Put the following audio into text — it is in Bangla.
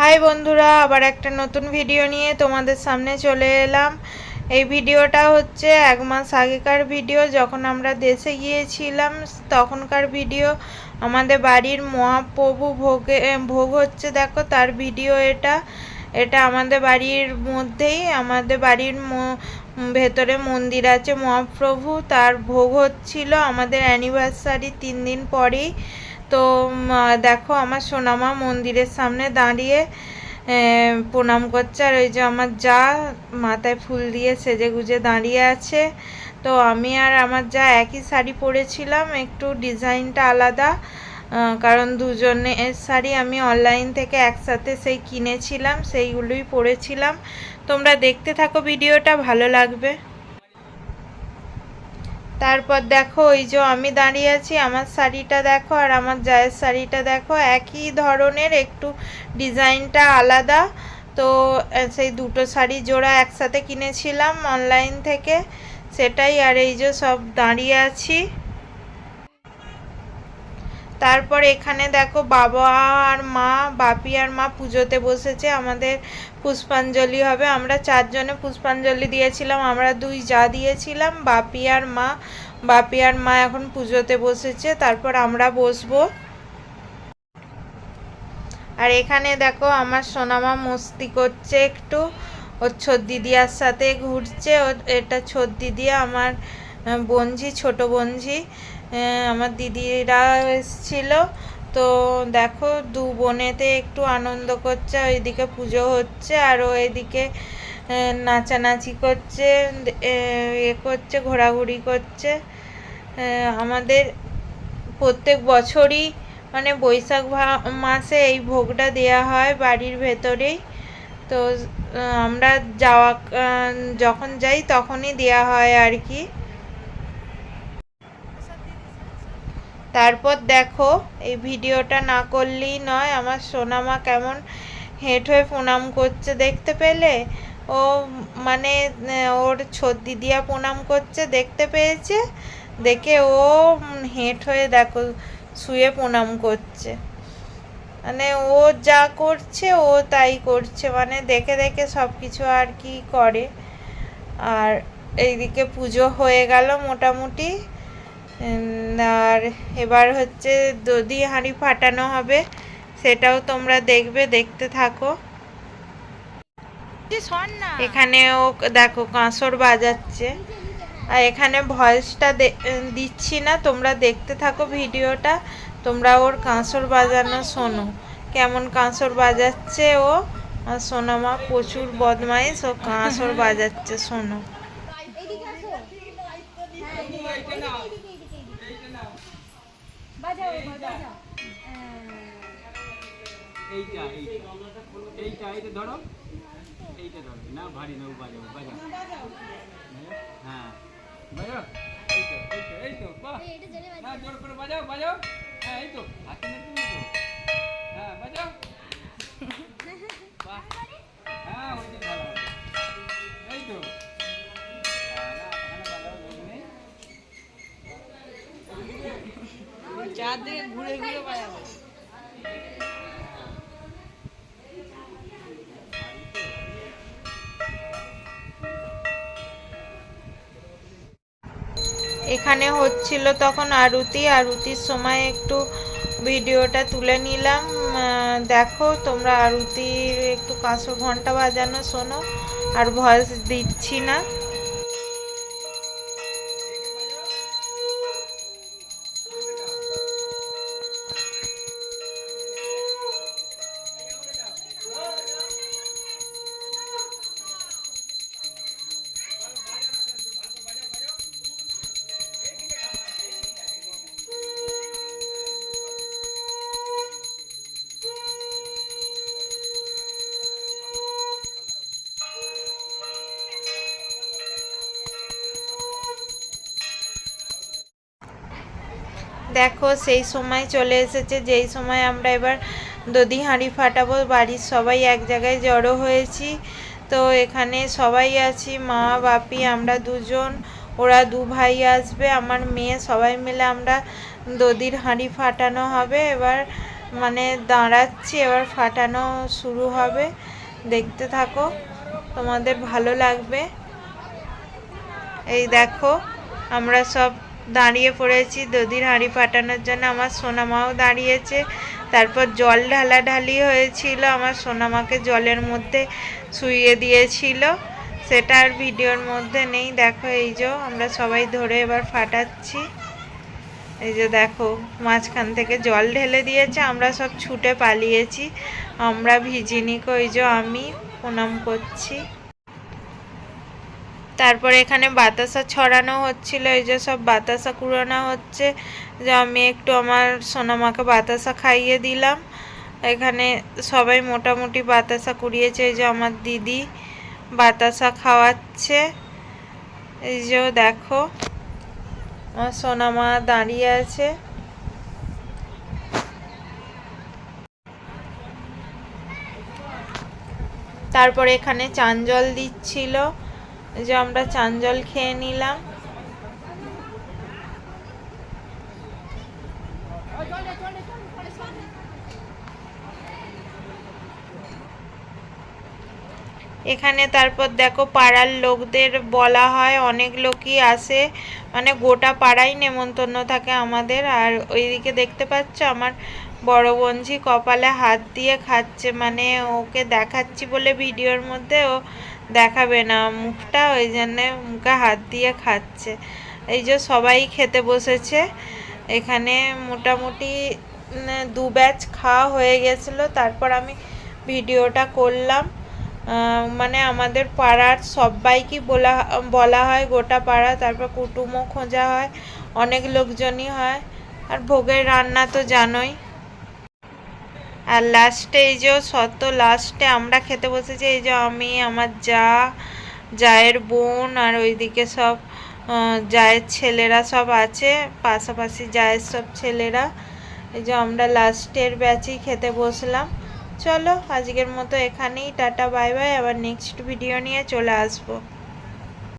হাই বন্ধুরা, আবার একটা নতুন ভিডিও নিয়ে তোমাদের সামনে চলে এলাম। এই ভিডিওটা হচ্ছে এক মাস আগেকার ভিডিও যখন আমরা দেশে গিয়েছিলাম, তখনকার ভিডিও আমাদের বাড়ির মহাপ্রভু ভোগে ভোগ হচ্ছে, দেখো তার ভিডিও এটা। এটা আমাদের বাড়ির মধ্যেই, আমাদের বাড়ির ভেতরে মন্দির আছে মহাপ্রভু। তার ভোগ হচ্ছিল আমাদের অ্যানিভার্সারি তিন দিন পরেই। তো দেখো আমার সোনামা মন্দিরের সামনে দাঁড়িয়ে প্রণাম করছে। আর ওই যে আমার যা মাথায় ফুল দিয়ে সেজে গুজে দাঁড়িয়ে আছে। তো আমি আর আমার যা একই শাড়ি পরেছিলাম, একটু ডিজাইনটা আলাদা। কারণ দুজনের শাড়ি আমি অনলাইন থেকে একসাথে সেই কিনেছিলাম, সেইগুলোই পরেছিলাম। তোমরা দেখতে থাকো, ভিডিওটা ভালো লাগবে। তারপর দেখো ওই যে আমি দাঁড়িয়ে আছি, আমার শাড়িটা দেখো আর আমার জায়ের শাড়িটা দেখো। একই ধরনের, একটু ডিজাইনটা আলাদা। তো সেই দুটো শাড়ি জোড়া একসাথে কিনেছিলাম অনলাইন থেকে। সেটাই আর এই যে সব দাঁড়িয়ে আছি। তারপর এখানে দেখো বাবা আর মা বাপি আর মা পুজোতে বসেছে আমাদের পুষ্পাঞ্জলি হবে। আমরা চারজনে পুষ্পাঞ্জলি দিয়েছিলাম আমরা দুই যা দিয়েছিলাম বাপি আর মা। বাপি আর মা এখন পুজোতে বসেছে তারপর আমরা বসবো। আর এখানে দেখো আমার সোনামা মস্তি করছে একটু ওর ছোট দিদিয়ার সাথে ঘুরছে ওর এটা ছোট দিদি আমার বোনঝি ছোট আহ, আমার দিদিরা এসেছিল। তো দেখো, দু বোনেতে একটু আনন্দ করছে ওইদিকে পুজো হচ্ছে, আর ও এদিকে নাচানাচি করছে, এ করছে, ঘোরাঘুরি করছে। আমাদের প্রত্যেক বছরই মানে বৈশাখ মাসে এই ভোগটা দেয়া হয় বাড়ির ভেতরেই। তো আমরা যাওয়া যখন যাই তখনই দেয়া হয় আর কি। তারপর দেখো, এই ভিডিওটা না করলেই নয়, আমার সোনামা কেমন হেঁট হয়ে প্রণাম করছে, দেখতে পেলে? ও মানে ওর ছোট দিদিয়া প্রণাম করছে, দেখতে পেয়েছে? দেখে ও হেঁট হয়ে দেখো, শুয়ে প্রণাম করছে। মানে ও যা করছে, ও তাই করছে মানে দেখে দেখে সব কিছু আর কি করে। আর এইদিকে পুজো হয়ে গেল মোটামুটি। আর এবার হচ্ছে দধি হাঁড়ি ফাটানো হবে সেটাও তোমরা দেখবে দেখতে থাকো। এখানে ও দেখো কাঁসর বাজাচ্ছে। আর এখানে ভয়েসটা দিচ্ছি না তোমরা দেখতে থাকো ভিডিওটা। তোমরা ওর কাঁসর বাজানো শোনো। কেমন কাঁসর বাজাচ্ছে ও? আর সোনামা প্রচুর বদমাইশ ও কাঁসর বাজাচ্ছে শোনো। এইটা এইটা। এইটা এইটা ধরো। এইটা ধরো। না ভারী না বাজাও বাজাও হ্যাঁ। বাজাও। এই তো এই তো এই তো বাহ না জোর করে বাজাও বাজাও। হ্যাঁ এই তো হাতে নাড়তে তো হ্যাঁ বাজাও। বাহ। হ্যাঁ ওই ভালো এই তো নেই। চারদিকে ঘুরে ঘুরে বাজাবে। এখানে হচ্ছিল তখন আরতি। আরতির সময় একটু ভিডিওটা তুলে নিলাম। দেখো, তোমরা আরতির একটু কাঁসর ঘণ্টা বাজানো শোনো। আর ভয়েস দিচ্ছি না। দেখো, সেই সময় চলে এসেছে, যেই সময় আমরা এবার দধি হাঁড়ি ফাটাবো, বাড়ির সবাই এক জায়গায় জড়ো হয়েছি। তো এখানে সবাই আছি, মা, বাপি, আমরা দুজন, ওরা দু ভাই আসবে, আমার মেয়ে, সবাই মিলে আমরা দধির হাঁড়ি ফাটানো হবে। এবার মানে দাঁড়াচ্ছি, এবার ফাটানো শুরু হবে। দেখতে থাকো, তোমাদের ভালো লাগবে। এই দেখো, আমরা সব দাঁড়িয়ে পড়েছি, দধির হাঁড়ি ফাটানোর জন্য। আমার সোনামাও দাঁড়িয়েছে। তারপর জল ঢালাঢালি হয়েছিল। আমার সোনামাকে জলের মধ্যে শুইয়ে দিয়েছিল। সেটা আর ভিডিওর মধ্যে নেই। দেখো এই যে, আমরা সবাই ধরে এবার ফাটাচ্ছি। এই যে দেখো, মাঝখান থেকে জল ঢেলে দিয়েছে। আমরা সব ছুটে পালিয়েছি। আমরা ভিজিনি কই যে আমি, প্রণাম করছি। তারপরে এখানে বাতাসা ছড়ানো হচ্ছিল, এই যে সব বাতাসা কুড়ানো হচ্ছে। যে আমি একটু আমার সোনামাকে বাতাসা খাইয়ে দিলাম। এখানে সবাই মোটামুটি বাতাসা কুড়িয়েছে, এই যে আমার দিদি বাতাসা খাওয়াচ্ছে। এই যে দেখো, আমার সোনামা দাঁড়িয়ে আছে। তারপরে এখানে চান জল দিচ্ছিল। যে আমরা চান জল খেয়ে নিলাম। এখানে তারপর দেখো পাড়ার লোকদের বলা হয়, অনেক লোকই আসে। মানে গোটা পাড়াই নেমন্তন্ন থাকে আমাদের। আর ওইদিকে দেখতে পাচ্ছ আমার বড় বোনঝি কপালে হাত দিয়ে খাচ্ছে। মানে ওকে দেখাচ্ছি বলে ভিডিওর মধ্যে ও দেখাবে না। মুখটা ওই জন্যে মুখে হাত দিয়ে খাচ্ছে। এই যে সবাই খেতে বসেছে। এখানে মোটামুটি দু ব্যাচ খাওয়া হয়ে গেছিল। তারপর আমি ভিডিওটা করলাম। মানে আমাদের পাড়ার সবাইকে বলা বলা হয়, গোটা পাড়া, তারপর কুটুমও খোঁজা হয়, অনেক লোকজনই হয়। আর ভোগের রান্না তো জানোই। আর লাস্টে এই যে সত্য লাস্টে আমরা খেতে বসেছি, এই যে আমি, আমার যা, জায়ের বোন আর ওইদিকে সব জায়ের ছেলেরা সব আছে, পাশাপাশি জায়ের সব ছেলেরা। এই যে আমরা লাস্টের ব্যাচেই খেতে বসলাম। চলো আজকের মতো এখানেই, টাটা বাই বাই আবার নেক্সট ভিডিও নিয়ে চলে আসব।